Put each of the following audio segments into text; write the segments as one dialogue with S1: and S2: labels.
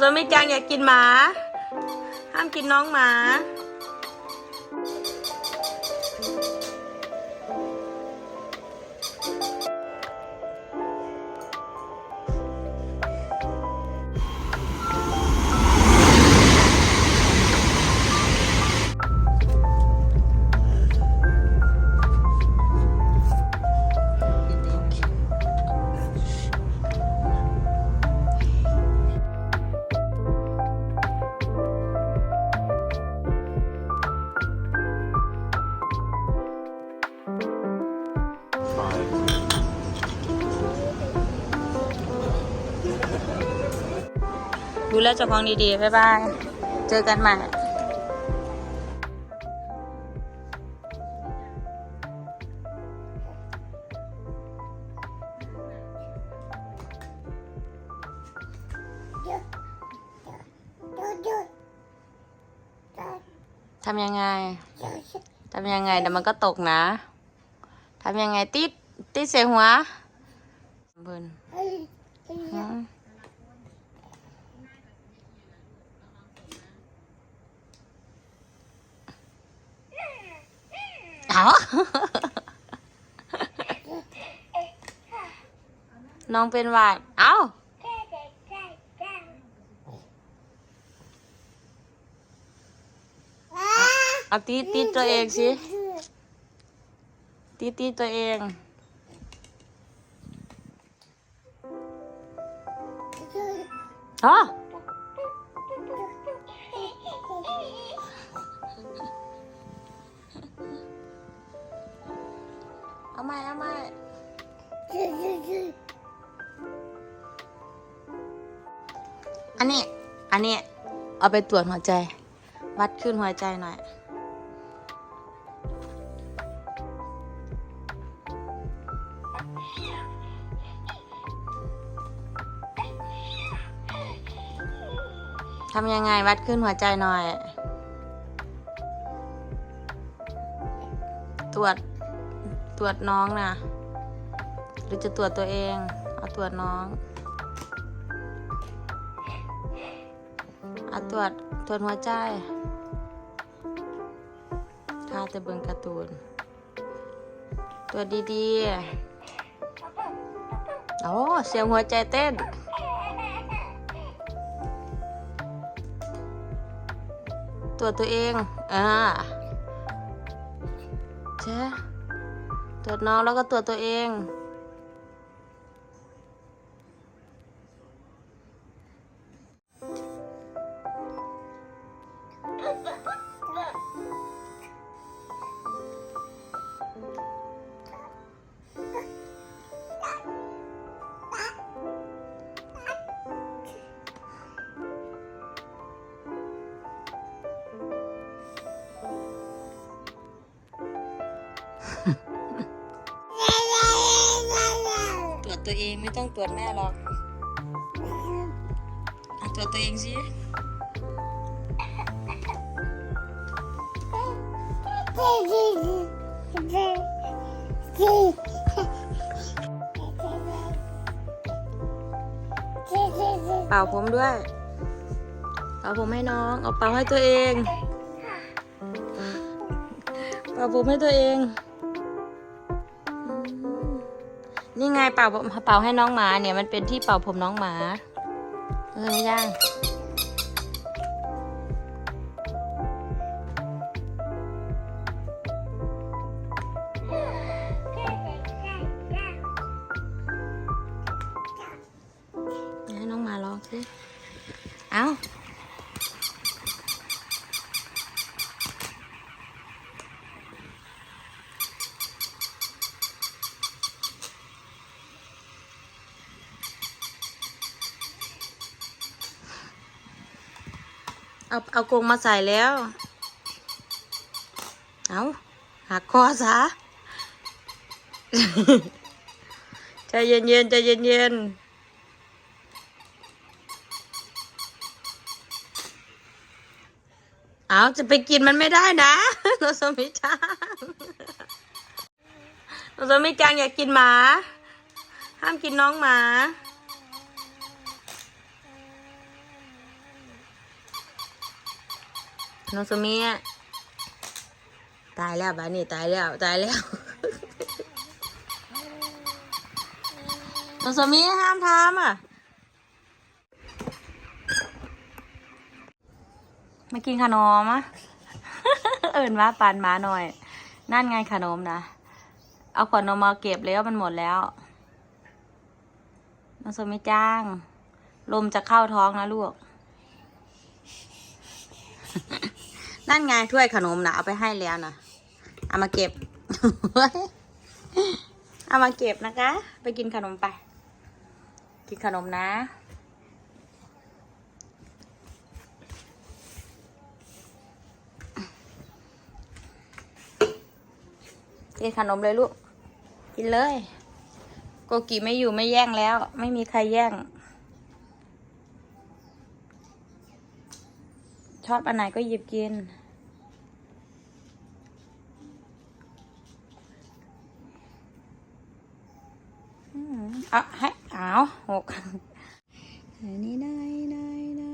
S1: โซมิจังอยากกินหมา ห้ามกินน้องหมา ดูแลเจ้าของดีๆ บ๊ายบาย เจอกันใหม่ทำยังไง ทำยังไงเดี๋ยวมันก็ตกนะ ทำยังไงติด ติดเสียหัวเพิ่นาน้องเป็นหวัด เอาเอาตีตีตัวเองสิ ตีตีตัวเอง อ๋อ ใหม่เอาใหม่อันนี้ อันนี้ เอาไปตรวจหัวใจ วัดขึ้นหัวใจหน่อย ทำยังไงวัดขึ้นหัวใจหน่อย ตรวจ ตรวจน้องนะหรือจะตรวจตัวเองเอาตรวจน้องเอาตรวจตรวจหัวใจถ้าจะเบิ่งการ์ตูนตรวจดีๆโอ้เสียงหัวใจเต้นตรวจตัวเอง อ่า ตรวจน้องแล้วก็ตรวจตัวเอง จตัวเองไม่ต้องตรวจแม่หรอกอตรวจตัวเองสิเป่าผมด้วย เป่าผมให้น้อง เอาเป่าให้ตัวเอง เป่าผมให้ตัวเอง นี่ไงเป่าผมเป่าให้น้องหมาเนี่ยมันเป็นที่เป่าผมน้องหมาเออไม่ยังให้น้องหมาลองสิเอา เอาเอากรงมาใส่แล้ว เอาหักคอซะใจเย็นๆใจเย็นๆเอาจะไปกินมันไม่ได้นะโนโซมิจังโนโซมิจังอยากกินหมา ห้ามกินน้องหมา น้องสมีตายแล้วบ้านนี้ตายแล้วตายแล้วน้องสมีห้ามทำอะ มากินขนมอะเอิญว่าปานมาหน่อย นั่นไงขนมนะ เอาขวดนมมาเก็บแล้วมันหมดแล้วน้องสมิจ้าง ลมจะเข้าท้องนะลูก นั่นไงถ้วยขนมนะเอาไปให้แล้วนะเอามาเก็บ เอามาเก็บนะคะ ไปกินขนมไป กินขนมนะ กินขนมเลยลูก กินเลย โกกิไม่อยู่ไม่แย่งแล้ว ไม่มีใครแย่งชอบอันไหนก็หยิบกิน เอาให้เอาหกอันนี้ได้ได้ได้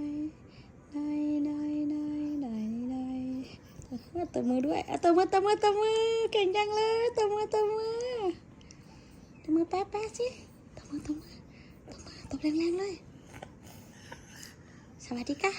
S1: ได้ได้ได้ได้ได้ตบมือด้วยอะตบมือตบมือตบมือเก่งจังเลยตบมือตบมือตบมือแป๊ะแป๊ะสิตบมือตบมือตบมือตบแรงๆเลยสวัสดีค่ะ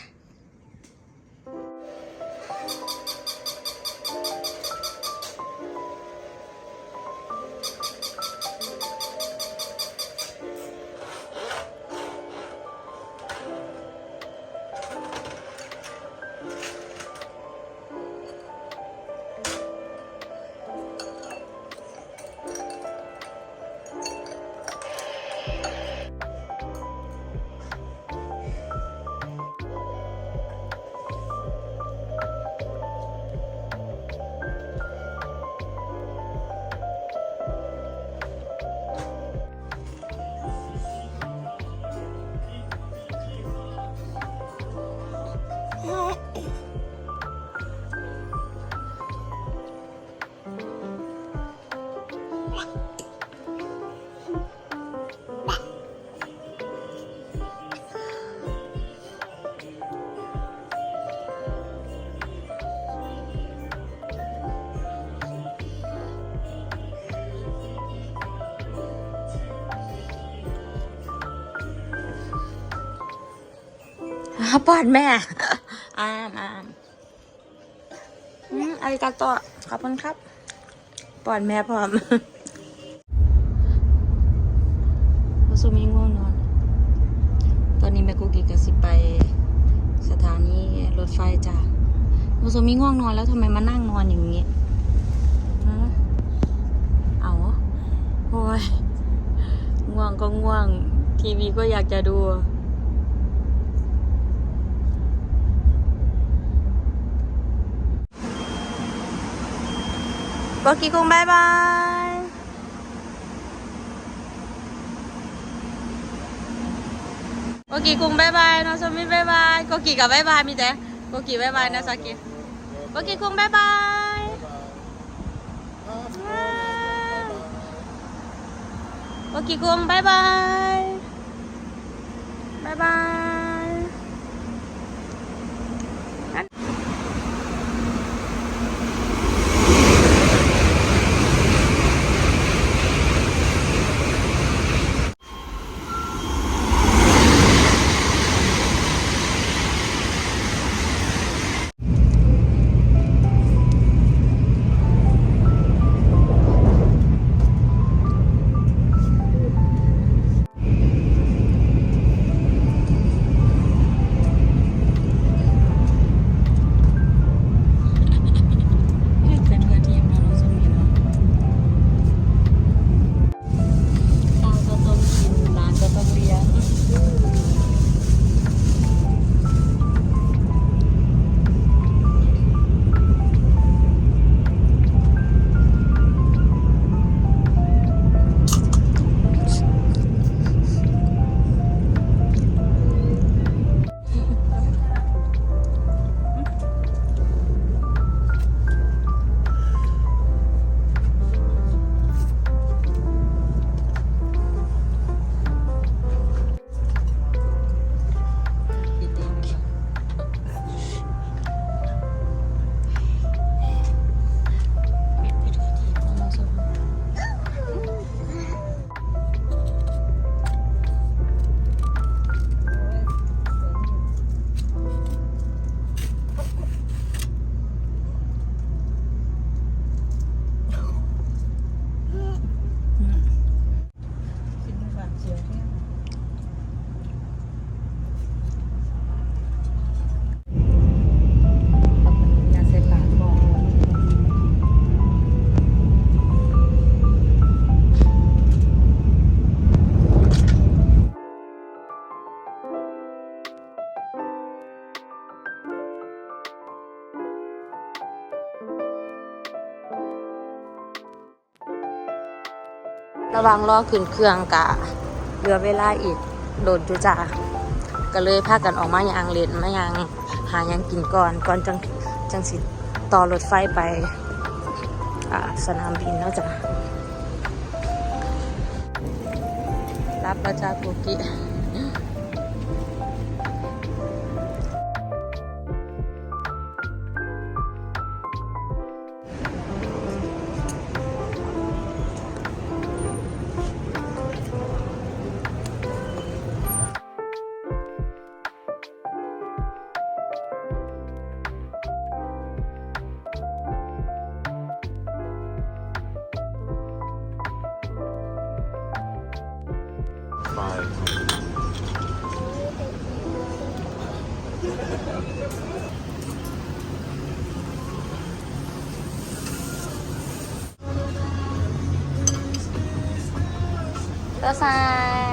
S1: ป้อนแม่ อามอามอืมอาริกาโตะขอบคุณครับปอนแม่พร้อมโอซูมีง่วงนอน ตอนนี้แม่กุกิกสิไป สถานีรถไฟจ้ะโอซูมีง่วงนอนแล้วทำไมมานั่งนอนอย่างนี้เอาโอ้ยง่วงก็ง่วง ทีวีก็อยากจะดู โกกิคุงบายบายโกกิคุงบายบายน้องสมิบายบายโกกิกับบายบายมีแต่โกกิบายบายนะสากิโกกิคุงบายบายโกกิคุงบายบายบายบาย ระวังรอขึ้นเครื่องกะเหลือเวลาอีกโดดอยู่จ้าก็เลยพากันออกมายางเล่นมายางหายังกินก่อนก่อนจังจังสิต่อรถไฟไปอ่าสนามบินแล้วจ้ะรับประจากุกิ ใ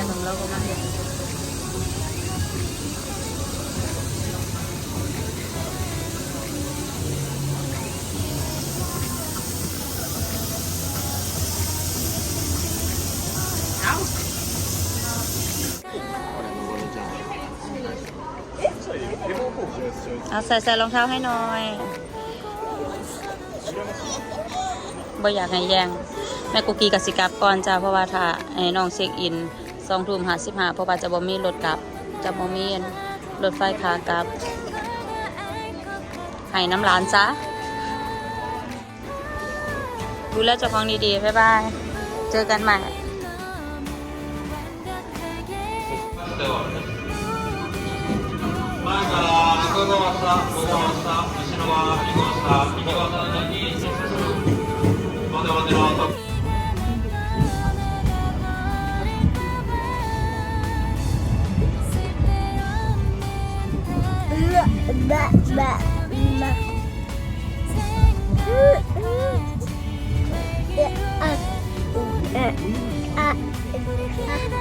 S1: แต่ของเราก็มาเห็นเอาใส่ใส่รองเท้าให้หน่อยบ่อยากให้แย่งแม่กุกกี้กับสิกลับก่อนจ้าเพราะว่าถ้าให้น้องเช็คอิน สองทุ่มหาสิบห้าเพราะว่าจะบ่มีรถกลับ จะบ่มีรถไฟขากลับ ให้น้ำร้านจ้าดูแลเจ้าของดีๆ บ๊ายบาย เจอกันใหม่
S2: 前から赤川下、小川下、西野川、二号下、右側
S3: uh, uh, uh, uh.